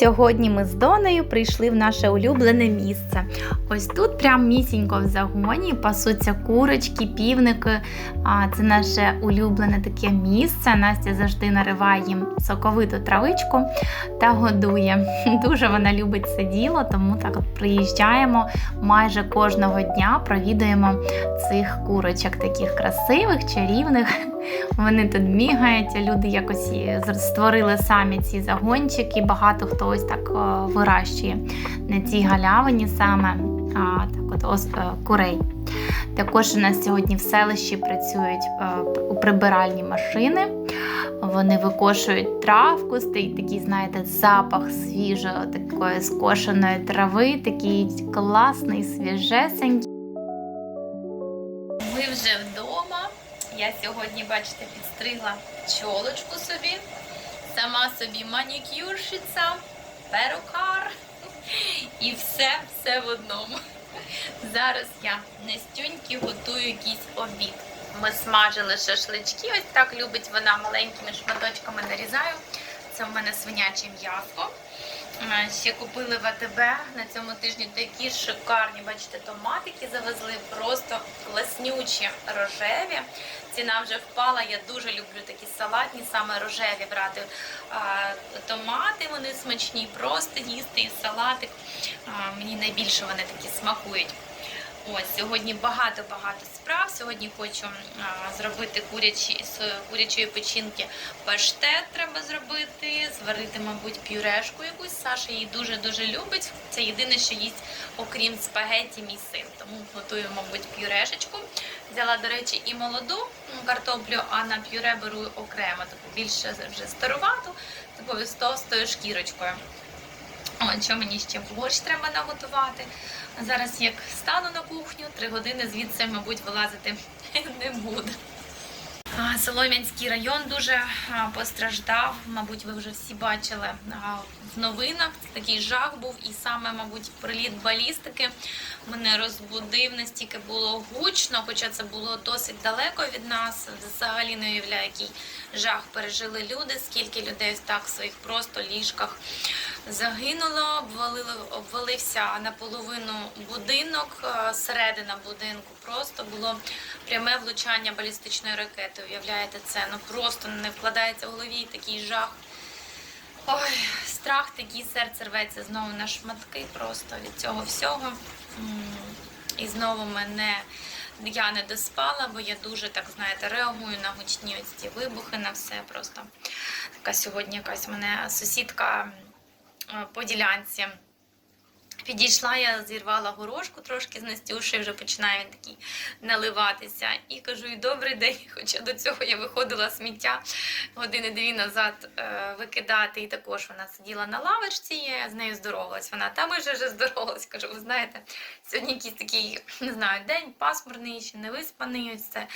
Сьогодні ми з Донею прийшли в наше улюблене місце. Ось тут, прям місінько в загоні, пасуться курочки, півники. Це наше улюблене таке місце. Настя завжди нариває їм соковиту травичку та годує. Дуже вона любить це діло, тому так от приїжджаємо майже кожного дня, провідуємо цих курочок, таких красивих, чарівних. Вони тут бігають, люди якось створили самі ці загончики. Багато хто ось так о, вирощує на цій галявині саме а, так от, ос, е, курей. Також у нас сьогодні в селищі працюють е, прибиральні машини. Вони викошують травку, стоїть такий, знаєте, запах свіжої такої скошеної трави, такий класний, свіжесенький. Я сьогодні, бачите, підстригла чолочку собі. Сама собі манікюрщиця, перукар. І все, все в одному. Зараз я Нестюньки готую якийсь обід. Ми смажили шашлички, ось так любить вона маленькими шматочками нарізаю. Це в мене свиняче м'ясо. Е, Ще купили в АТБ на цьому тижні такі шикарні, бачите, томатики завезли, просто класнючі рожеві. Ціна вже впала. Я дуже люблю такі салатні, саме рожеві брати а, томати. Вони смачні, просто їсти і салатик. А, мені найбільше вони такі смакують. Ось сьогодні багато-багато справ. Сьогодні хочу а, зробити курячі з курячої печінки паштет. Треба зробити, зварити, мабуть, пюрешку якусь. Саша її дуже дуже любить. Це єдине, що їсть, окрім спагетті, мій син. Тому готую, мабуть, пюрешечку. Взяла, до речі, і молоду картоплю, а на пюре беру окремо, таку більше вже старувату, такою з товстою шкірочкою. Що мені ще борщ треба наготувати. Зараз як стану на кухню, три години звідси, мабуть, вилазити не буду. Солом'янський район дуже постраждав. Мабуть, ви вже всі бачили в новинах. Такий жах був, і саме, мабуть, приліт балістики мене розбудив. Настільки було гучно, хоча це було досить далеко від нас. Взагалі не уявляю, який жах пережили люди, скільки людей так в своїх просто ліжках загинуло, обвалило, обвалився наполовину будинок, е, середина будинку. Просто було пряме влучання балістичної ракети. Уявляєте це? Ну просто не вкладається в голові такий жах. Ой, страх такий, серце рветься знову на шматки просто від цього всього. І знову мене я не доспала, бо я дуже так знаєте реагую на гучні ось ці вибухи, на все просто. Така сьогодні якась мене сусідка по ділянці. Підійшла, я зірвала горошку трошки з Настюшею, вже починає він такий наливатися. І кажу, і добрий день, хоча до цього я виходила сміття години-дві назад е, викидати. І також вона сиділа на лавочці, я з нею здоровалась. Вона та вже вже здоровалась. Кажу, ви знаєте, сьогодні якийсь такий, не знаю, день пасмурний, ще не виспаний. Це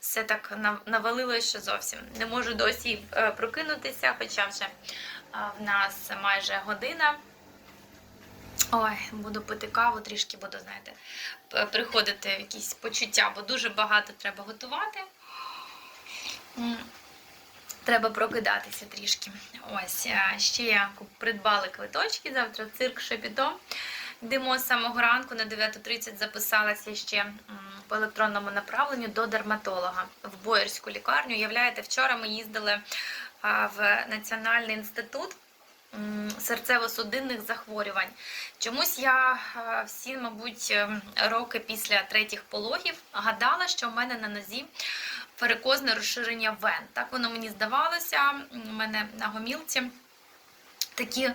все так нав- навалилось, що зовсім не можу досі е, прокинутися, хоча вже е, в нас майже година. Ой, буду пити каву, трішки буду, знаєте, приходити в якісь почуття, бо дуже багато треба готувати. Треба прокидатися трішки. Ось, ще я придбала квиточки завтра цирк Шепіто. Йдемо з самого ранку на 9.30 записалася ще по електронному направленню до дерматолога в Боярську лікарню. Уявляєте, вчора ми їздили в Національний інститут серцево-судинних захворювань. Чомусь я е, всі, мабуть, ем, роки після третіх пологів гадала, що в мене на нозі перекозне розширення вен. Так воно мені здавалося. У мене на гомілці. Такі,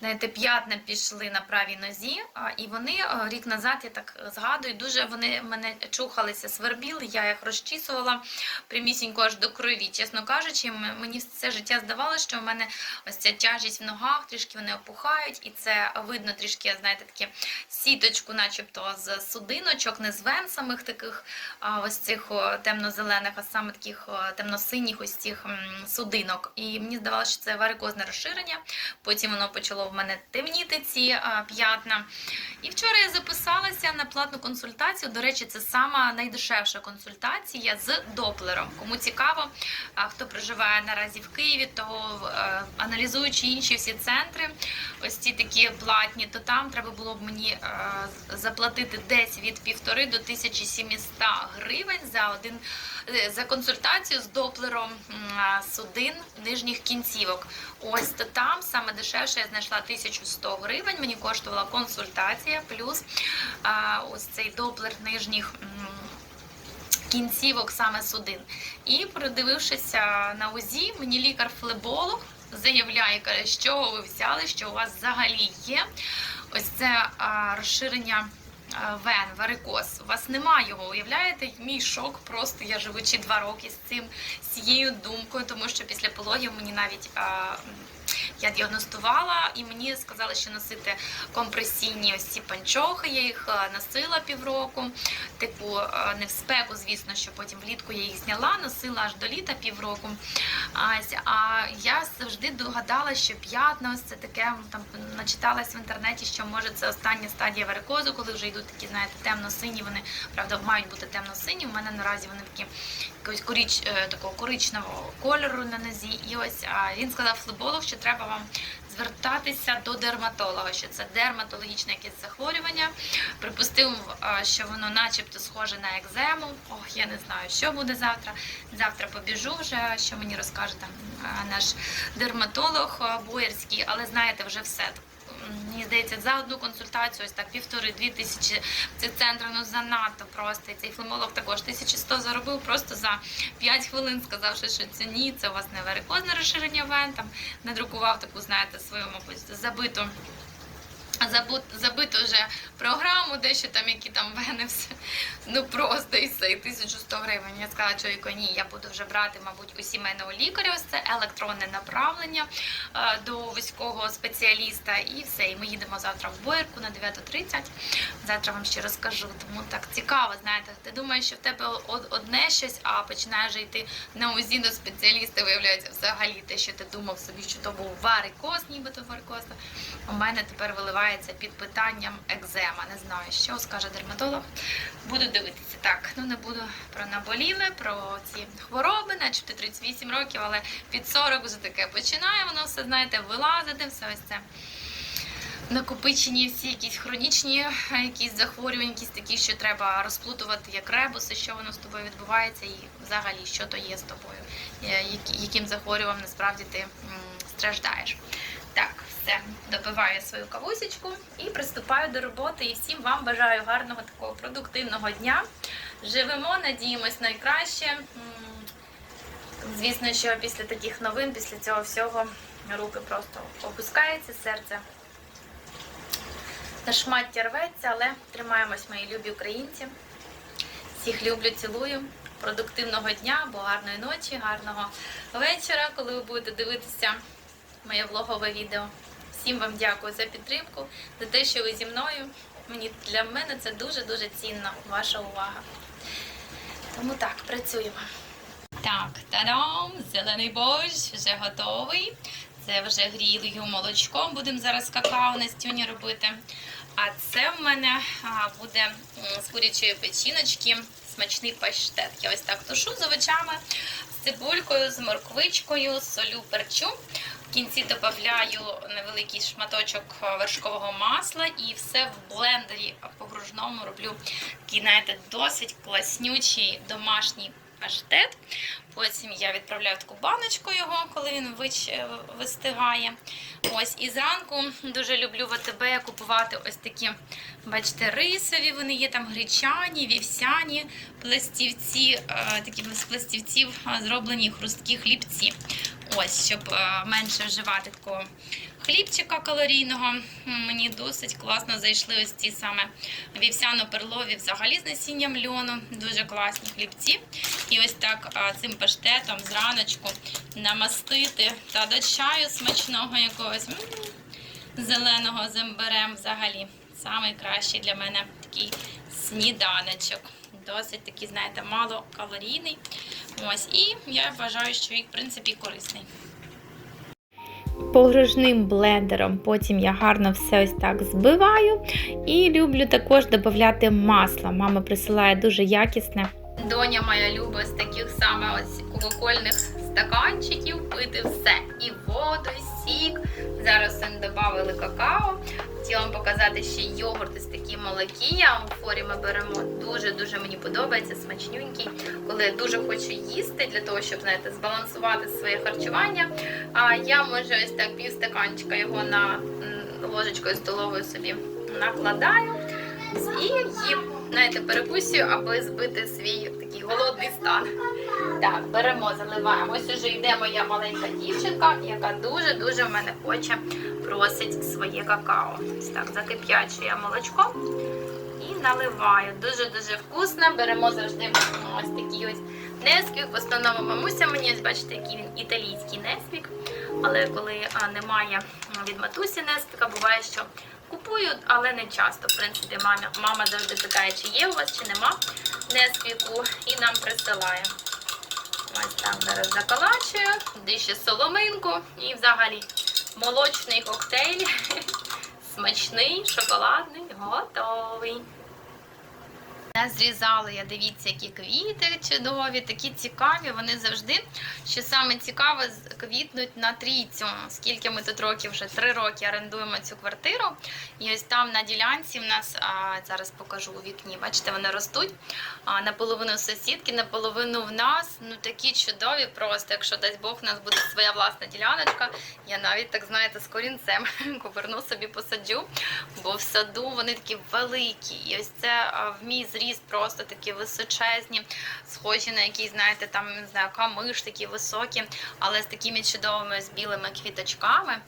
знаєте, п'ятна пішли на правій нозі, і вони е, рік назад, я так згадую, дуже вони мене чухалися, свербіли, я їх розчісувала прямісінько аж до крові. Чесно кажучи, мені все життя здавалося, що в мене ось ця тяжість в ногах, трішки вони опухають, і це видно трішки, знаєте, таке сіточку, начебто з судиночок, не з вен самих таких ось цих темно-зелених, а саме таких темно-синіх ось цих судинок. І мені здавалося, що це варикозне розширення. Потім воно почало в мене темніти ці п'ятна. І вчора я записалася на платну консультацію. До речі, це сама найдешевша консультація з доплером. Кому цікаво, хто проживає наразі в Києві, то е, аналізуючи інші всі центри, ось ці такі платні, то там треба було б мені е, заплатити десь від півтори до 1700 гривень за один за консультацію з доплером судин нижніх кінцівок. Ось там саме дешевше я знайшла 1100 гривень. Мені коштувала консультація, плюс ось цей доплер нижніх. Кінцівок саме судин. І продивившися на УЗІ, мені лікар-флеболог заявляє, каже, чого ви взяли, що у вас взагалі є ось це розширення вен, варикоз. У вас немає його, уявляєте? Мій шок просто я живучи два роки з цим, з цією думкою, тому що після пологів мені навіть я діагностувала, і мені сказали, що носити компресійні ось ці панчохи. Я їх е, носила півроку. Типу, е, не в спеку, звісно, що потім влітку я їх зняла, носила аж до літа півроку. А, я завжди догадала, що п'ятна, ось це таке там начиталась в інтернеті, що може це остання стадія варикозу, коли вже йдуть такі, знаєте, темно-сині. Вони правда мають бути темно-сині. У мене наразі вони такі якогось коріч, е, такого коричневого кольору на нозі. І ось а він сказав флеболог, що треба вам звертатися до дерматолога, що це дерматологічне якесь захворювання. Припустив, що воно начебто схоже на екзему. Ох, я не знаю, що буде завтра. Завтра побіжу вже, що мені розкаже там наш дерматолог боярський, але знаєте, вже все. Мені здається, за одну консультацію, ось так півтори-дві тисячі в цих центрах, ну занадто просто. І цей флемолог також 1100 заробив просто за 5 хвилин, сказавши, що це ні, це у вас не варикозне розширення вен, там надрукував таку, знаєте, свою, мабуть, забиту. Забиту вже програму, дещо там, які там вени, все. Ну просто і все, і 1100 гривень. Я сказала чоловіку, ні, я буду вже брати, мабуть, у сімейного лікаря, ось це електронне направлення е, до вузького спеціаліста. І все. І ми їдемо завтра в Боярку на 9.30. Завтра вам ще розкажу. Тому так цікаво, знаєте, ти думаєш, що в тебе одне щось, а починаєш йти на УЗІ до спеціаліста, виявляється взагалі те, що ти думав собі, що то був варикоз, нібито варикоз. У мене тепер виливається під питанням екзема. Не знаю, що скаже дерматолог. Буду дивитися. Так, ну не буду про наболіле, про ці хвороби, начебто 38 років, але під 40 вже таке починає воно все, знаєте, вилазити, все ось це. Накопичені всі якісь хронічні якісь захворювання, якісь такі, що треба розплутувати як ребуси, що воно з тобою відбувається, і взагалі що то є з тобою, яким захворюванням насправді ти страждаєш. Так, все, допиваю свою кавусечку і приступаю до роботи. І всім вам бажаю гарного такого продуктивного дня. Живемо, надіємось найкраще. Звісно, що після таких новин, після цього всього руки просто опускаються, серце на шмаття рветься, але тримаємось, мої любі українці. Всіх люблю, цілую. Продуктивного дня або гарної ночі, гарного вечора, коли ви будете дивитися моє влогове відео. Всім вам дякую за підтримку, за те, що ви зі мною. Мені для мене це дуже дуже цінно, ваша увага. Тому так, працюємо. Так, та-дам! Зелений борщ вже готовий. Це вже грілою молочком. Будемо зараз какао на стюні робити. А це в мене буде з курячої печіночки смачний паштет. Я ось так тушу з овочами, з цибулькою, з морквичкою, солю, перчу. В кінці додаю невеликий шматочок вершкового масла і все в блендері погружному роблю такий, знаєте, досить класнючий домашній паштет. Потім я відправляю таку баночку його, коли він е, вистигає. Ось і зранку дуже люблю в АТБ купувати ось такі, бачите, рисові. Вони є там гречані, вівсяні пластівці, е, такі з пластівців зроблені хрусткі хлібці. Ось, щоб е, менше вживати такого хлібчика калорійного. Мені досить класно зайшли ось ці саме вівсяно-перлові взагалі з насінням льону. Дуже класні хлібці. І ось так цим паштетом зраночку намастити та до чаю смачного якогось м, зеленого з імбирем взагалі. Самий кращий для мене такий сніданочок. Досить такий, знаєте, мало калорійний. Ось, і я вважаю, що він, в принципі, корисний. Погружним блендером. Потім я гарно все ось так збиваю. І люблю також додати масло. Мама присилає дуже якісне. Доня моя любить з таких саме ось кока-кольних стаканчиків пити все. І воду, і сік. Зараз додали какао. Хотіла вам показати ще йогурт із такі молокія. У форі ми беремо дуже-дуже мені подобається, смачнюнький. Коли я дуже хочу їсти для того, щоб знаєте, збалансувати своє харчування. А я можу ось так пів стаканчика його на ложечкою столовою собі накладаю і їм, знаєте, перекусію, аби збити свій такий голодний стан. Так, беремо, заливаємо. Ось уже йде моя маленька дівчинка, яка дуже-дуже в мене хоче просить своє какао. Ось так, закип'ячує молочко і наливаю. Дуже-дуже вкусно. Беремо завжди ось такий ось несквік. В основному мамуся мені, ось бачите, який він італійський несквік. Але коли немає від матусі несквіка, буває, що купую, але не часто. В принципі, мама, мама завжди питає, чи є у вас, чи нема несквіку, і нам присилає. Ось так зараз заколачую, туди ще соломинку і взагалі молочний коктейль. Смачний, шоколадний, готовий. Не зрізала я, дивіться, які квіти чудові, такі цікаві. Вони завжди, що саме цікаве, квітнуть на трійцю. Скільки ми тут років, вже три роки орендуємо цю квартиру. І ось там на ділянці в нас, а, зараз покажу у вікні, бачите, вони ростуть. А, наполовину сусідки, наполовину в нас. Ну такі чудові просто. Якщо дасть Бог, у нас буде своя власна діляночка. Я навіть так знаєте, з корінцем поверну собі посаджу, бо в саду вони такі великі. І ось це в мій зріст просто такі височезні, схожі на якісь, знаєте, там не знаю, камиш такі високі, але з такими чудовими з білими квіточками.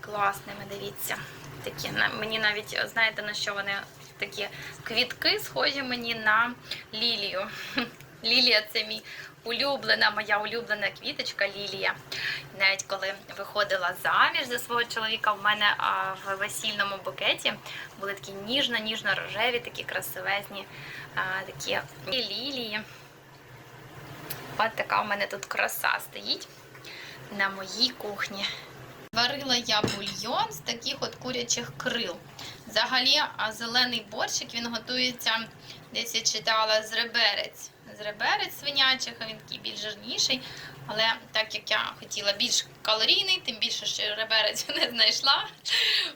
Класними, дивіться. Такі мені навіть знаєте на що вони такі квітки схожі мені на лілію. Лілія це мій улюблена, моя улюблена квіточка Лілія. Навіть коли виходила заміж за свого чоловіка, в мене в весільному букеті були такі ніжно-ніжно-рожеві, такі красивезні такі лілії. От така в мене тут краса стоїть на моїй кухні. Варила я бульйон з таких от курячих крил. Взагалі, а зелений борщик він готується, десь я читала, з реберець. З реберець свинячих, він такий більш жирніший. Але так як я хотіла більш калорійний, тим більше що реберець не знайшла.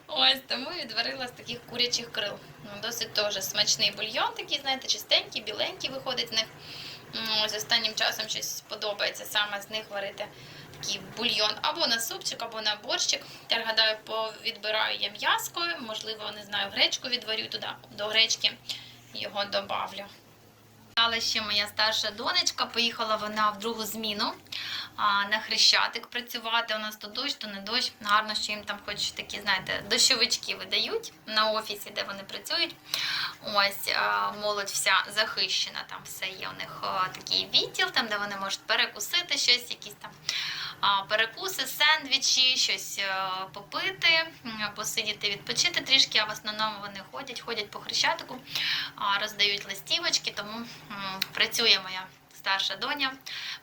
Ось тому відварила з таких курячих крил. Ну, Досить теж смачний бульйон, такий, знаєте, чистенький, біленький виходить з них. Ось останнім часом щось подобається саме з них варити такий бульйон або на супчик, або на борщик. Тепер гадаю, відбираю я м'яско, можливо, не знаю, гречку відварю туди, до гречки його добавлю. Але ще моя старша донечка, поїхала вона в другу зміну на хрещатик працювати. У нас то дощ, то не дощ. Гарно, що їм там хоч такі, знаєте, дощовички видають на офісі, де вони працюють. Ось молодь вся захищена. Там все є у них такий відділ, там де вони можуть перекусити щось, якісь там перекуси, сендвічі, щось е, попити, посидіти, відпочити трішки. А в основному вони ходять, ходять по хрещатику, роздають листівочки, тому працює моя. Старша доня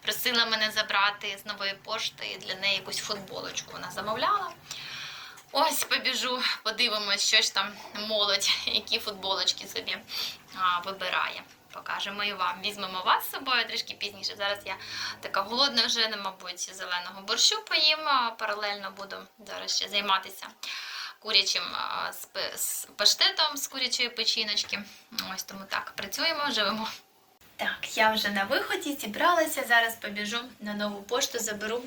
просила мене забрати з нової пошти для неї якусь футболочку. Вона замовляла. Ось побіжу, подивимось, що ж там молодь, які футболочки собі а, вибирає. Покажемо і вам. Візьмемо вас з собою трішки пізніше. Зараз я така голодна вже, не, мабуть, зеленого борщу поїм. Паралельно буду зараз ще займатися курячим з паштетом з курячої печіночки. Ось тому так, працюємо, живемо. Так, я вже на виході зібралася. Зараз побіжу на нову пошту, заберу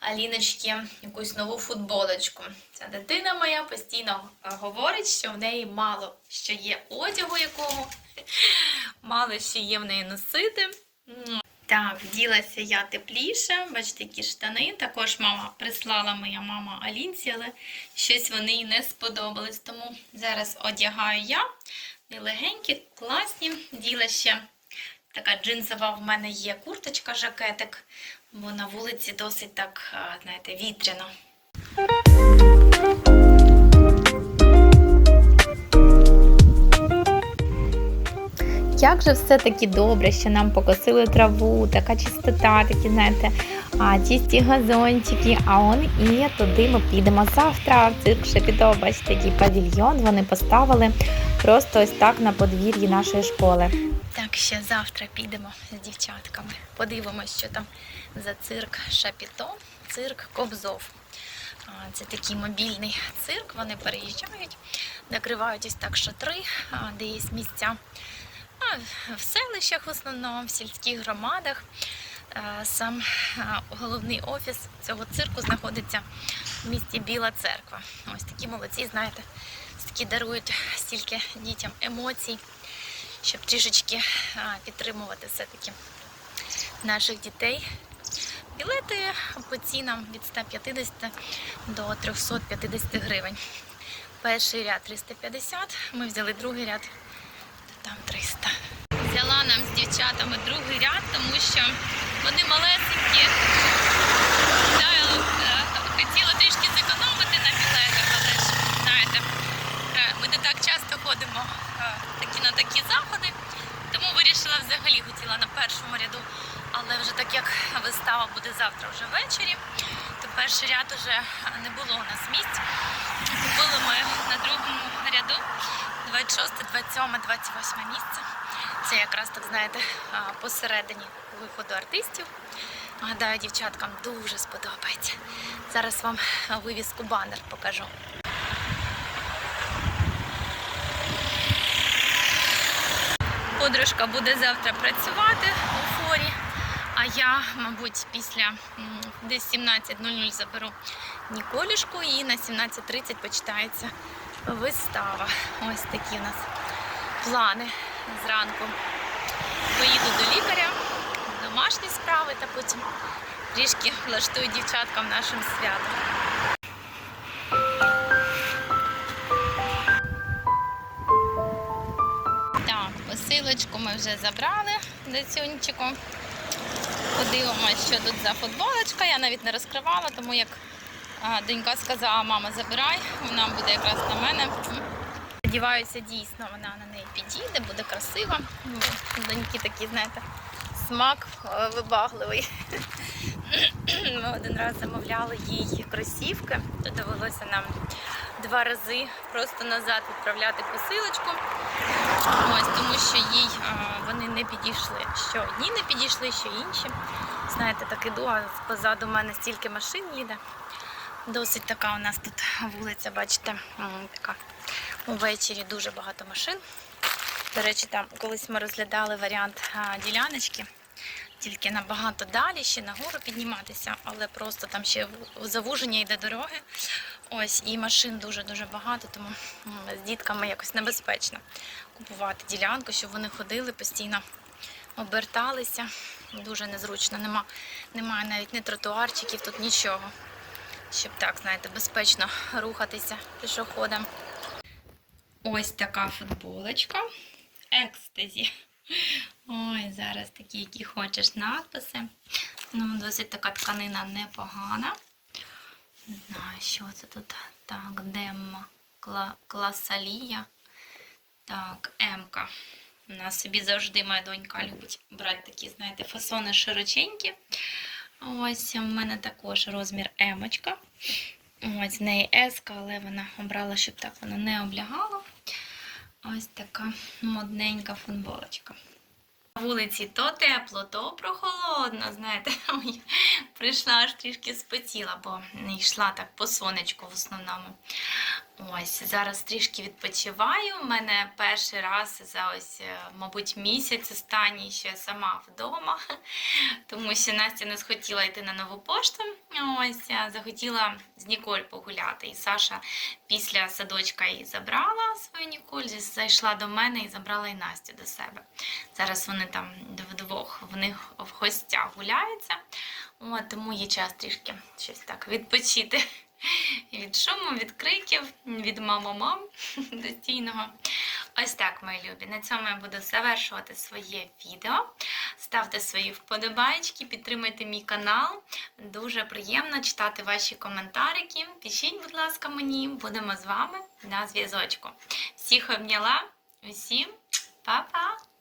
Аліночки якусь нову футболочку. Ця дитина моя постійно е, говорить, що в неї мало що є одягу якого, мало що є в неї носити. Так, вділася я тепліше, бачите, які штани. Також мама прислала моя мама Алінці, але щось вони їй не сподобались. Тому зараз одягаю я. Вони легенькі, класні. Діла ще така джинсова в мене є курточка, жакетик, бо на вулиці досить так, знаєте, вітряно. як же все-таки добре, що нам покосили траву, така чистота, такі, знаєте, а, чисті газончики. А он і туди ми підемо завтра. В цирк Шепіто, бачите, який павільйон вони поставили просто ось так на подвір'ї нашої школи. Так, ще завтра підемо з дівчатками. Подивимось, що там за цирк Шапіто, цирк Кобзов. Це такий мобільний цирк. Вони переїжджають, накривають ось так шатри, де є місця. В селищах в основному, в сільських громадах. Сам головний офіс цього цирку знаходиться в місті Біла Церква. Ось такі молодці, знаєте, такі дарують стільки дітям емоцій щоб трішечки підтримувати все-таки наших дітей. Білети по цінам від 150 до 350 гривень. Перший ряд 350, ми взяли другий ряд, там 300. Взяла нам з дівчатами другий ряд, тому що вони малесенькі. Да, е, хотіла трішки зекономити на білетах, але ж знаєте, е, ми не так часто ходимо такі заходи, тому вирішила взагалі хотіла на першому ряду. Але вже так як вистава буде завтра вже ввечері, то перший ряд уже не було у нас місць. Купили ми на другому ряду 26, 27, 28 місце. Це якраз так знаєте посередині виходу артистів. Гадаю, дівчаткам дуже сподобається. Зараз вам а, вивіску банер покажу. Подружка буде завтра працювати у форі, а я, мабуть, після десь 17.00 заберу Ніколішку і на 17.30 починається вистава. Ось такі у нас плани зранку. Поїду до лікаря, домашні справи та потім трішки влаштую дівчаткам нашим святом. Посилочку ми вже забрали децюнчику. Подивимось, що тут за футболочка. Я навіть не розкривала, тому як донька сказала, мама, забирай, вона буде якраз на мене. Сподіваюся, дійсно вона на неї підійде, буде красива. Ну, Доньки такий, знаєте, смак е, вибагливий. Ми один раз замовляли їй кросівки, то довелося нам два рази просто назад відправляти посилочку. Ось тому, що їй вони не підійшли. Що одні не підійшли, що інші. Знаєте, так іду, а позаду мене стільки машин їде. Досить така у нас тут вулиця, бачите, така увечері дуже багато машин. До речі, там колись ми розглядали варіант діляночки, тільки набагато далі, ще нагору підніматися, але просто там ще завуження йде дороги. Ось і машин дуже-дуже багато, тому з дітками якось небезпечно купувати ділянку, щоб вони ходили постійно, оберталися. Дуже незручно. Нема, немає навіть ні тротуарчиків, тут нічого. Щоб так, знаєте, безпечно рухатися пішоходом. Ось така футболочка. Екстазі. Ой, зараз такі, які хочеш надписи. Ну, досить така тканина непогана. Не знаю, що це тут. Так, Демма, Кла, Класалія. Так, Емка. У нас собі завжди моя донька любить брати такі, знаєте, фасони широченькі. Ось у мене також розмір емочка. Ось в неї еска, але вона обрала, щоб так вона не облягала. Ось така модненька футболочка. На вулиці то тепло, то прохолодно, знаєте. Прийшла аж трішки спотіла, бо не йшла так по сонечку в основному. Ось зараз трішки відпочиваю. У мене перший раз за ось, е, мабуть, місяць останній ще сама вдома, тому що Настя не схотіла йти на нову пошту. Ось захотіла з Ніколь погуляти. І Саша після садочка її забрала свою Ніколь, зайшла до мене і забрала і Настю до себе. Зараз вони там вдвох в них в гостях гуляються. От, тому є час трішки щось так відпочити від шуму, від криків, від мама-мам постійного. Ось так, мої любі. На цьому я буду завершувати своє відео. Ставте свої вподобайки, підтримуйте мій канал. Дуже приємно читати ваші коментарики. Пишіть, будь ласка, мені. Будемо з вами на зв'язочку. Всіх обняла. Усім па-па!